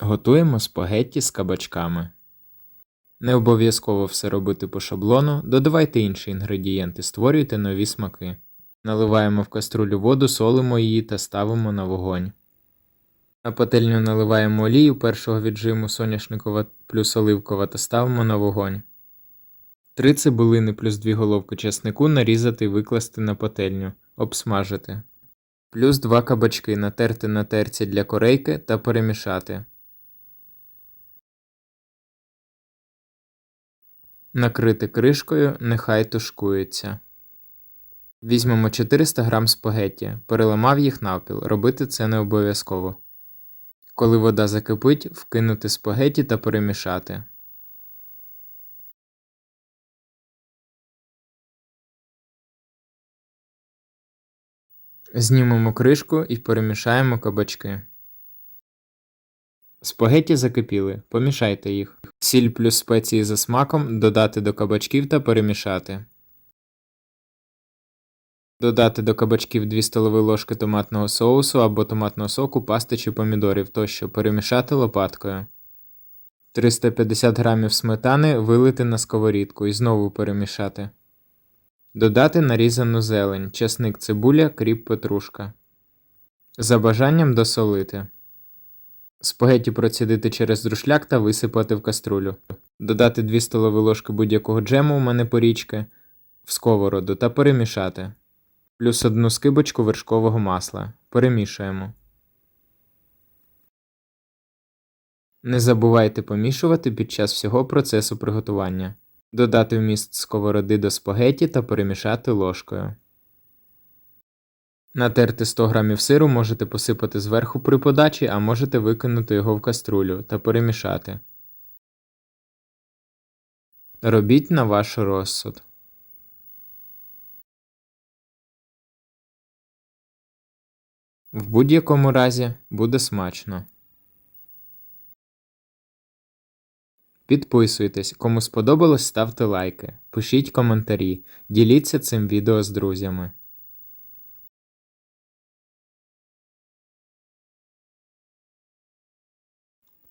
Готуємо спагетті з кабачками. Не обов'язково все робити по шаблону, додавайте інші інгредієнти, створюйте нові смаки. Наливаємо в каструлю воду, солимо її та ставимо на вогонь. На пательню наливаємо олію першого віджиму соняшникова плюс оливкова та ставимо на вогонь. Три цибулини плюс дві головки чеснику нарізати і викласти на пательню, обсмажити. Плюс два кабачки натерти на терці для корейки та перемішати. Накрити кришкою, нехай тушкується. Візьмемо 400 г спагетті, переламав їх навпіл, робити це не обов'язково. Коли вода закипить, вкинути спагетті та перемішати. Знімемо кришку і перемішаємо кабачки. Спагетті закипіли, помішайте їх. Сіль плюс спеції за смаком додати до кабачків та перемішати. Додати до кабачків 2 столові ложки томатного соусу або томатного соку, пасти чи помідорів тощо перемішати лопаткою. 350 г сметани вилити на сковорідку і знову перемішати. Додати нарізану зелень, часник цибуля, кріп петрушка. За бажанням досолити. Спагетті процідити через друшляк та висипати в каструлю. Додати 2 столові ложки будь-якого джему у мене порічки в сковороду та перемішати. Плюс одну скибочку вершкового масла. Перемішуємо. Не забувайте помішувати під час всього процесу приготування. Додати вміст сковороди до спагетті та перемішати ложкою. Натерти 100 г сиру можете посипати зверху при подачі, а можете викинути його в каструлю та перемішати. Робіть на ваш розсуд. В будь-якому разі буде смачно. Підписуйтесь, кому сподобалось, ставте лайки, пишіть коментарі, діліться цим відео з друзями.